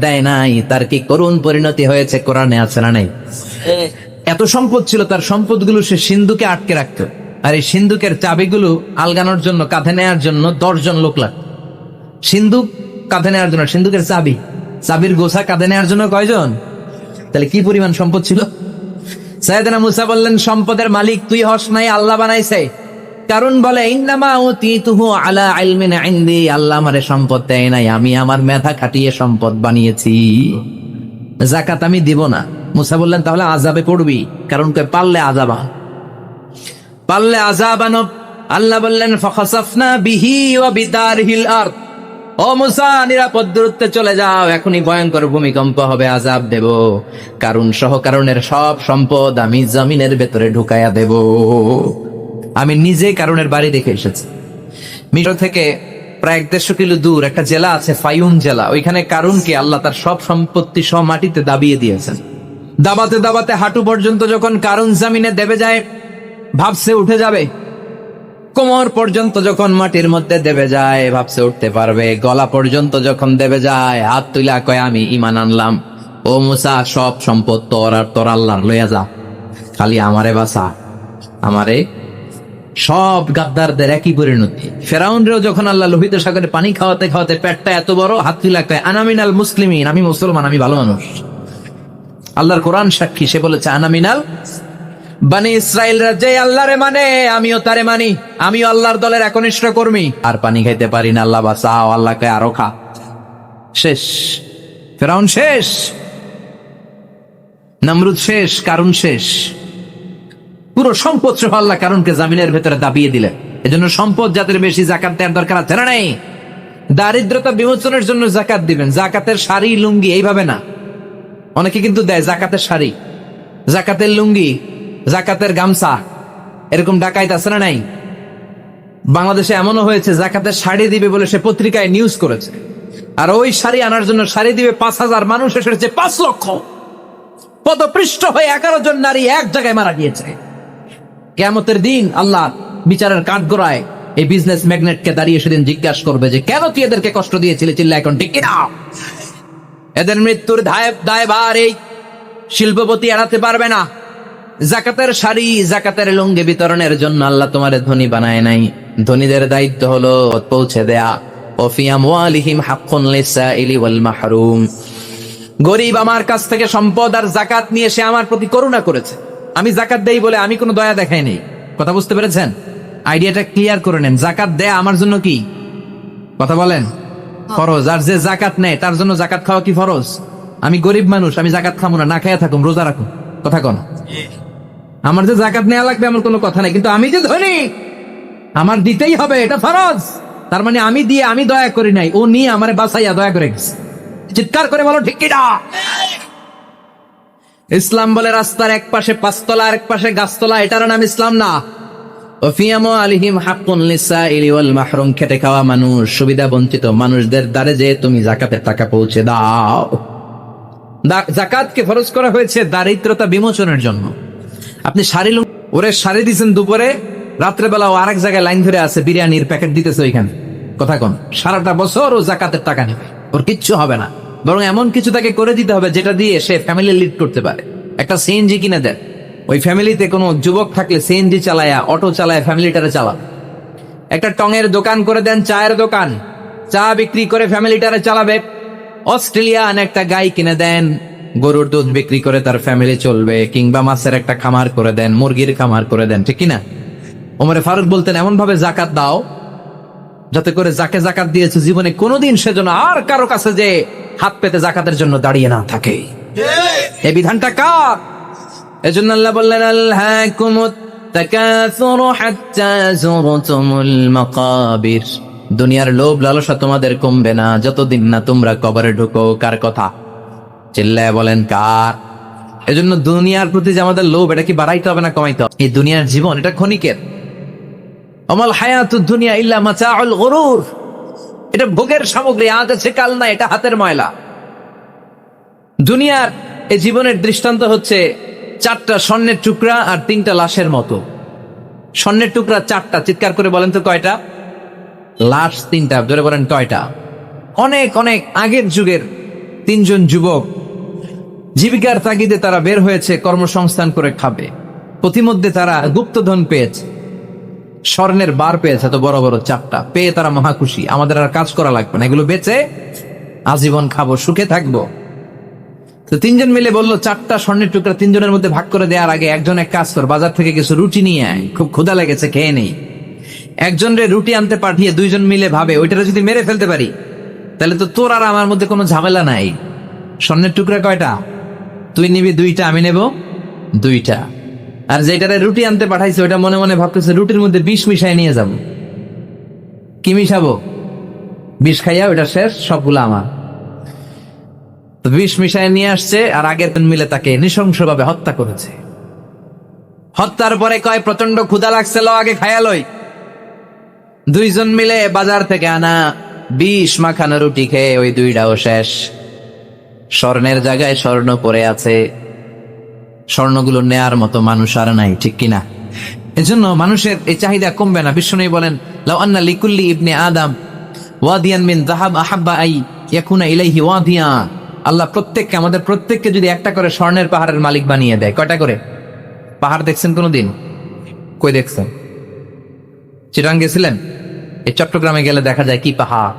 দেয় নাই। তার সিন্ধুকের চাবিগুলো আলগানোর জন্য, কাঁধে নেয়ার জন্য দশজন লোক লাগতো। সিন্ধুক কাঁধে নেওয়ার জন্য, সিন্ধুকের চাবি। চাবির গোসা কাঁধে নেওয়ার জন্য কয়জন? তাহলে কি পরিমাণ সম্পদ ছিল? সাইয়েদনা মুসা বললেন, সম্পদের মালিক তুই হস নাই, আল্লাহ বানাইছে। কারণ বলে, ইন্নামা আলা আল্লাহ আমারে সম্পদ দেয় নাই, আমি আমার মেধা খাটিয়ে সম্পদ বানিয়েছি। জাকাত আমি দিব না। মুসা বললেন, তাহলে আজাবে পড়বি? কারণ কই পারলে আজাবা পারলে আজাব আনো আল্লাহ বললেন, ফখাসাফনা বিহি ওয়া বিদারহিল আরদ। ও মুসা, নিরাপদ দূরত্বে চলে যাও, এখনই ভয়ঙ্কর ভূমিকম্প হবে আজাব দেব। কারণ সহকারণের সব সম্পদ আমি জমিনের ভেতরে ঢুকাইয়া দেব। আমি নিজে কারণের বাড়ি দেখে এসেছি। মিশর থেকে প্রায় এক দেড়শো কিলো দূর একটা জেলা আছে ফাইউম জেলা। ওইখানে কারণকে আল্লাহ তার সব সম্পত্তি সব মাটিতে দাবিয়ে দিয়েছেন। দাবাতে দাবাতে হাঁটু পর্যন্ত যখন কারণ জামিনে দেবে যায়, ভাবছে উঠে যাবে। কোমর পর্যন্ত যখন মাটির মধ্যে দেবে যায়, ভাবছে উঠতে পারবে। গলা পর্যন্ত যখন দেবে যায়, হাত তুলা কয়, আমি ইমান আনলাম। ও মুসা, সব সম্পদ তোর আর তোর আল্লাহর লইয়া যা। খালি আমারে বাসা আমারে সব গাদ্দারদের একই পরিণতি। ফেরাউনরেও যখন আল্লাহ লোহিত সাগরে পানি খাওয়াতে খাওয়াতে পেটটা এত বড় হাত কয় আনামিনাল মুসলিমিন, আমি মুসলমান, আমি ভালো মানুষ। আল্লাহর কোরআন সাক্ষী, সে বলেছে আনামিনাল বানি ইসরায়েলরা যে আল্লাহরে মানে আমিও তারে মানি, আমিও আল্লাহর দলের একনিষ্ঠ কর্মী। আর পানি খাইতে পারি না, আল্লাহ বাঁচাও, আল্লাহকে আরও খা। শেষ। ফেরাউন শেষ। নমরুদ শেষ কারণ শেষ। পুরো সম্পদ সহ আল্লাহ কারণকে জামিনের ভেতরে দাবিয়ে দিলেন। এজন্য সম্পদ যাদের বেশি জাকাত দেওয়ার দরকার আছে না নাই? দারিদ্রতা বিমোচনের জন্য জাকাত দিবেন। জাকাতের শাড়ি লুঙ্গি এইভাবে না। অনেকে কিন্তু দেয় জাকাতের শাড়ি জাকাতের লুঙ্গি, জাকাতের গামছা, এরকম ডাকাইত আছে না নাই? বাংলাদেশে এমনও হয়েছে, জাকাতের শাড়ি দিবে বলে সে পত্রিকায় নিউজ করেছে। আর ওই শাড়ি আনার জন্য শাড়ি দিবে পাঁচ হাজার মানুষ এসেছে পাঁচ লক্ষ। পদপৃষ্ঠ হয়ে এগারো জন নারী এক জায়গায় মারা গিয়েছে। কেমতের দিন আল্লাহ বিচারের কাঠগড়ায় এই বিজনেস ম্যাগনেটকে দাঁড়িয়ে সেদিন জিজ্ঞাসা করবে যে, কেন তুই এদেরকে কষ্ট দিয়েছিলি চিল্লা এখন, ঠিক কিনা? এদের মৃত্যুর দায়, দায়ভার এই। শিল্পপতি এড়াতে পারবে না। জাকাতের শাড়ি, জাকাতের লুঙ্গি বিতরণের জন্য আল্লাহ তোমার ধনী বানায় নাই। ধনীদের দায়িত্ব হলো পৌঁছে দেয়া। গরিব আমার কাছ থেকে সম্পদ আর জাকাত নিয়ে সে আমার প্রতি করুণা করেছে। আমি জাকাত দেই বলে আমি কোনো দয়া দেখাই নেই। কথা বুঝতে পেরেছেন? আইডিয়াটা ক্লিয়ার করে নেন। জাকাত দেয়া আমার জন্য কি? কথা বলেন। ফরজ। আর যে জাকাত নেয় তার জন্য জাকাত খাওয়া কি ফরজ? আমি গরিব মানুষ আমি জাকাত খাব না না খাইয়া থাকুম রোজা রাখুন। কথা কন। আমার যে জাকাত নেওয়া লাগবে আমার কোনো কথা নাই। কিন্তু আমি যে ধনী আমার দিতেই হবে এটা ফরজ। তার মানে আমি দিয়ে আমি দয়া করি নাই ও নিয়ে আমার বাসাইয়া দয়া করে গেছে। চিৎকার করে বলো ঠিক কিনা? ইসলাম বলে রাস্তার এক পাশে পাঁচতলা আর এক পাশে গাছতলা, এটার নাম ইসলাম না। ওফিয়ামো আলিহিম খেটে খাওয়া মানুষ মানুষদের দ্বারে তুমি জাকাতের টাকা পৌঁছে দাও। জাকাতকে করা হয়েছে দারিদ্রতা বিমোচনের জন্য। আপনি ওরে শাড়ি দিছেন দুপুরে রাত্রেবেলা ও আরেক জায়গায় লাইন ধরে আছে, বিরিয়ানির প্যাকেট দিতেছে ওইখানে। কথা কোন, সারাটা বছর ও জাকাতের টাকা নেবে। ওর কিচ্ছু হবে না। বরং এমন কিছু তাকে করে দিতে হবে যেটা দিয়ে সে ফ্যামিলি লিড করতে পারে। একটা সিএনজি কিনে দেন। ওই ফ্যামিলিতে কোনো যুবক থাকলে সিএনজি চালায়া অটো চালায় ফ্যামিলিটারে চালা একটা টঙের দোকান করে দেন, চায়ের দোকান। চা বিক্রি করে ফ্যামিলিটারে চালাবে। অস্ট্রেলিয়ান একটা গাই কিনে দেন, গরুর দুধ বিক্রি করে তার ফ্যামিলি চলবে, কিংবা মাছের একটা খামার করে দেন, মুরগির খামার করে দেন, ঠিক কিনা? ওমরে ফারুক বলতেন এমন ভাবে জাকাত দাও যাতে করে যাকে জাকাত দিয়েছে জীবনে কোনোদিন সেজন্য আর কারও কাছে যে হাত পেতে জাকাতের জন্য দাঁড়িয়ে না থাকে। এই বিধানটা কার? এজন্য আল্লাহ বললেন আল্লাহ দুনিয়ার লোভ লালসা তোমাদের কমবে না, যতদিন না তোমরা কবরে ঢুকো। কার কথা? চিল্লায় বলেন, কার? এজন্য দুনিয়ার প্রতি যে আমাদের লোভ, এটা কি বাড়াইতে হবে না কমাইতে হবে? এই দুনিয়ার জীবন, এটা ক্ষণিকের। অমল হায়াতুদ দুনিয়া ইল্লা মাতাউল গরুর। এটা ভোগের সামগ্রী, আজ আছে, কাল না এটা হাতের ময়লা। দুনিয়ার এই জীবনের দৃষ্টান্ত হচ্ছে চারটা স্বর্ণের টুকরা আর তিনটা লাশের মতো। স্বর্ণের টুকরা চারটা, চিৎকার করে বলেন তো কয়টা? লাশ তিনটা ধরে বলেন কয়টা? অনেক অনেক আগের যুগের তিনজন যুবক জীবিকার তাগিদে তারা বের হয়েছে, কর্মসংস্থান করে খাবে। প্রতিমধ্যে তারা গুপ্তধন পেয়েছে। স্বর্ণের বার পেয়েছে এত বড় বড় চারটা পেয়ে তারা মহা খুশি। আমাদের আর কাজ করা লাগবে না। এগুলো বেচে আজীবন খাব, সুখে থাকব। তো তিনজন মিলে বলল, চারটা স্বর্ণের টুকরা তিনজনের মধ্যে ভাগ করে দেওয়ার আগে একজন এক কাজ কর, বাজার থেকে কিছু রুটি নিয়ে আয়। খুব ক্ষুধা লেগেছে, খেয়ে নেই। একজন রে রুটি আনতে পাঠিয়ে দুইজন মিলে ভাবে, ওইটারে যদি মেরে ফেলতে পারি, তাহলে তো তোর আর আমার মধ্যে কোনো ঝামেলা নাই। স্বর্ণের টুকরা কয়টা? তুই নিবি দুইটা, আমি নেব দুইটা। আর যেটারে রুটি আনতে পাঠাইছে, ওইটা মনে মনে ভাবতেছে, রুটির মধ্যে বিষ মিশাই নিয়ে যাব। কি মিশাবো? বিষ খাইয়া ওইটা শেষ, সবগুলো আমার। তো বিষ মিশায় নিয়ে আসছে, আর আগের দিন মিলে তাকে নৃশংসভাবে হত্যা করেছে। হত্যার পরে কয় প্রচণ্ড ক্ষুধা লাগছে, ল আগে খায়ালই দুইজন মিলে বাজার থেকে আনা বিষ মাখানো রুটি খেয়ে ওই দুইটাও শেষ। স্বর্ণের জায়গায় স্বর্ণ পড়ে আছে। স্বর্ণগুলো নেয়ার মতো মানুষ আর নাই, ঠিক কিনা? এজন্য মানুষের এই চাহিদা কমবে না। বিষ্ণু বলেন, লাউ লিকুল্লি ইবনে আদম ওয়াদিয়ান মিন যাহাব আহাব্বা আই ইয়াকুনা ইলাইহি ওয়াদিয়া। আল্লাহ প্রত্যেককে, আমাদের প্রত্যেককে যদি একটা করে স্বর্ণের পাহাড়ের মালিক বানিয়ে দেয়, কয়টা করে? পাহাড় দেখছেন কোনোদিন? কই দেখছেন? চিরাং গেছিলেন এই চট্টগ্রামে গেলে দেখা যায় কি পাহাড়?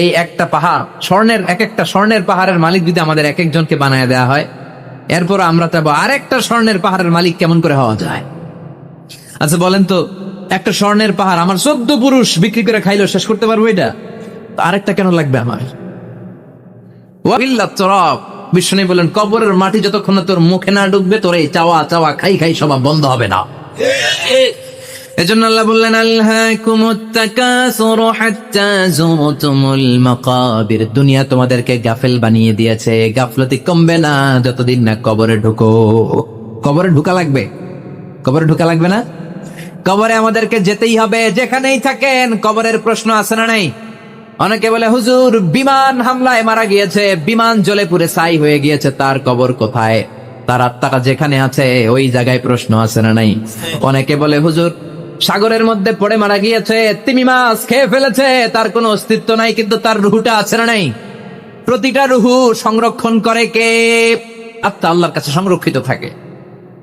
এই একটা পাহাড়, স্বর্ণের এক একটা স্বর্ণের পাহাড়ের মালিক যদি আমাদের এক একজনকে বানায় দেওয়া হয় এরপর আমরা চাবো আর একটা স্বর্ণের পাহাড়ের মালিক কেমন করে হওয়া যায়? আচ্ছা বলেন তো, একটা স্বর্ণের পাহাড় আমার চোদ্দ পুরুষ বিক্রি করে খাইলো শেষ করতে পারব এটা? আরেকটা কেন লাগবে আমার? তরফ বিষ্ণু কবরের মাটি যতক্ষণ তোর মুখে না ঢুকবে, তোর এই চাওয়া চাওয়া খাই খাই সবা বন্ধ হবে না। এজন্য আল্লাহ বললেন মাকাবির। দুনিয়া তোমাদেরকে গাফেল বানিয়ে দিয়েছে। গাফলতি কমবে না, যতদিন না কবরে ঢুকো। কবরে ঢুকা লাগবে? কবরে ঢুকা লাগবে না? কবরে আমাদেরকে যেতেই হবে, যেখানেই থাকেন। কবরের প্রশ্ন আছে না নাই? অনেকে বলে, হুজুর, বিমান হামলায় মারা গিয়েছে। বিমান জ্বলে পুরে ছাই হয়ে গিয়েছে। তার কবর কোথায়? তার আত্মাটা যেখানে আছে, ওই জায়গায় প্রশ্ন আছে না নাই? অনেকে বলে, হুজুর সাগরের মধ্যে পড়ে মারা গিয়েছে, তিমি মাছ খেয়ে ফেলেছে, তার কোনো অস্তিত্ব নাই, কিন্তু তার রুহুটা আছে না নাই? প্রতিটা রুহু সংরক্ষণ করে কে? আত্মা আল্লাহর কাছে সংরক্ষিত থাকে।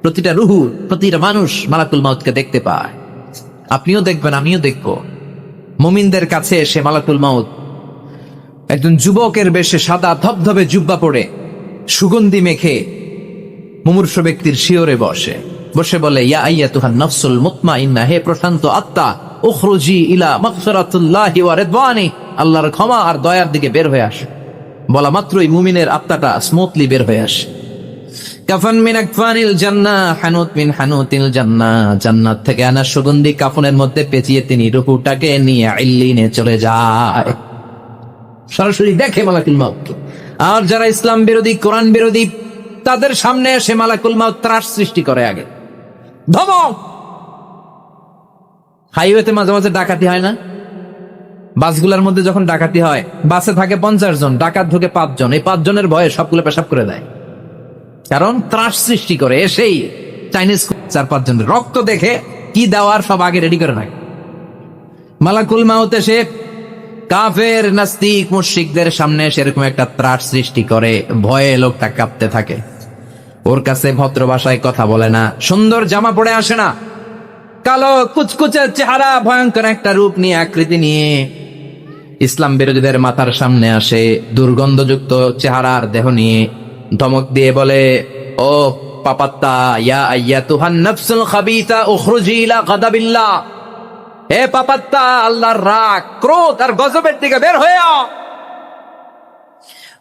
প্রতিটা রুহু, প্রতিটা মানুষ মালাকুল মাউতকে দেখতে পায়। আপনিও দেখবেন, আমিও দেখব। মুমিনদের কাছে এসে মালাকুল মাউত একজন যুবকের বেশে সাদা ধবধবে জুব্বা পড়ে সুগন্ধি মেখে মুমূর্ষ ব্যক্তির শিওরে বসে। বসে বলে, ইয়া আইয়া তুহান ইন্না হে প্রশান্ত আত্মা, উখরুজি ইলা আল্লাহর ক্ষমা আর দয়ার দিকে বের হয়ে আসে। বলা মাত্রই মুমিনের আত্মাটা স্মুথলি বের হয়ে আসে। কাফন মিন জান্নাত থেকে আনা সুগন্ধি কাফনের মধ্যে পেঁচিয়ে তিনি রুহুটাকে নিয়ে চলে যায়। সরাসরি দেখে আর যারা ইসলাম বিরোধী, কোরআন বিরোধী, তাদের সামনে এসে মালাকুল মাউত ত্রাস সৃষ্টি করে আগে। ধমক! হাইওয়েতে মাঝে মাঝে ডাকাতি হয় না? বাসগুলোর মধ্যে যখন ডাকাতি হয়, বাসে থাকে পঞ্চাশ জন, ডাকাত ঢুকে পাঁচজন এই পাঁচজনের ভয়ে সবগুলো পেশাব করে দেয়। কারণ ত্রাস সৃষ্টি করে, এসেই চাইনিজ চার পাঁচ জনের। রক্ত দেখে কি দেওয়ার সব আগে রেডি করে রাখে। মালাকুল মাউত এসে কাফের, নাস্তিক, মুশরিকদের সামনে সেরকম একটা ত্রাস সৃষ্টি করে। ভয়ে লোকটা কাঁপতে থাকে। ওর কাছে ভদ্র ভাষায় কথা বলে না, সুন্দর জামা পরে আসে না। কালো কুচকুচের চেহারা, ভয়ঙ্কর একটা রূপ নিয়ে আকৃতি নিয়ে। ইসলাম বিরোধীদের মাথার সামনে আসে, দুর্গন্ধযুক্ত চেহারার দেহ নিয়ে। ধমক দিয়ে বলে, ও পাপাত্তা, ইয়া তুহান নফসুল পাপাত্তা, আল্লাহর রাগ, ক্রোধ আর গজবের দিকে বের হয়ে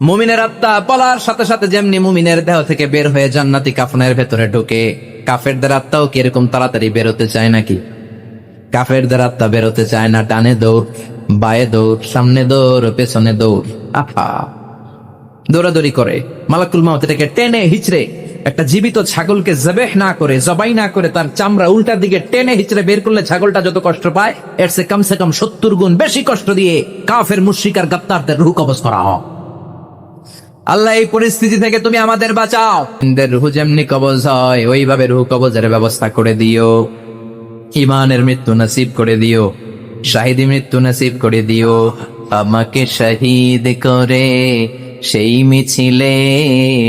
মুমিনের আত্মা পলার সাথে সাথে যেমনি মুমিনের দেহ থেকে বের হয়ে জান্নাতি কাফনের ভেতরে ঢুকে, কাফেরদের আত্মাও কি এরকম তাড়াতাড়ি বেরোতে চায় নাকি? কাফেরদের আত্মা বেরোতে চায় না, ডানে দৌড়, বায়ে দৌড়, সামনে দৌড়, পেছনে দৌড়। আফা দৌড়াদৌড়ি করে। মালাকুল মাউত এটাকে টেনে হিচড়ে একটা জীবিত ছাগলকে জবেহ না করে, জবাই না করে তার চামড়া উল্টার দিকে টেনে হিচড়ে বের করলে ছাগলটা যত কষ্ট পায়, এর সে কমসে কম সত্তর গুণ বেশি কষ্ট দিয়ে কাফের মুশরিকার গাত্তারদের রুহ কবজ করা হয়। আল্লাহ, এই পরিস্থিতি থেকে তুমি আমাদের বাঁচাও। রুহু যেমনি কবজ হয়, ওইভাবে রুহু কবজের ব্যবস্থা করে দিও। ইমানের মৃত্যু নসিব করে দিও। শাহিদি মৃত্যু নসিব করে দিও। আমাকে শহীদ করে, সেই মিছিলে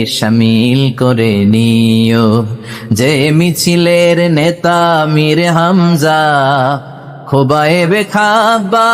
সামিল করে নিও। যে মিছিলের নেতা মীর হামজা, খোবায়ে খাবা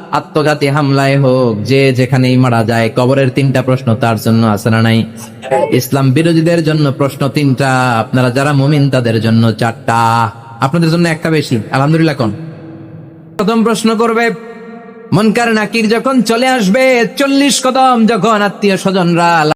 আত্মঘাতী হামলায় হোক, যে যেখানেই মারা যায়, কবরের তিনটা প্রশ্ন তার জন্য আছে না নাই? ইসলাম বিরোধীদের জন্য প্রশ্ন তিনটা, আপনারা যারা মুমিন, তাদের জন্য চারটা। আপনাদের জন্য একটা বেশি, আলহামদুলিল্লাহ কোন? প্রথম প্রশ্ন করবে, মনকার নাকির যখন চলে আসবে, চল্লিশ কদম যখন আত্মীয় স্বজনরা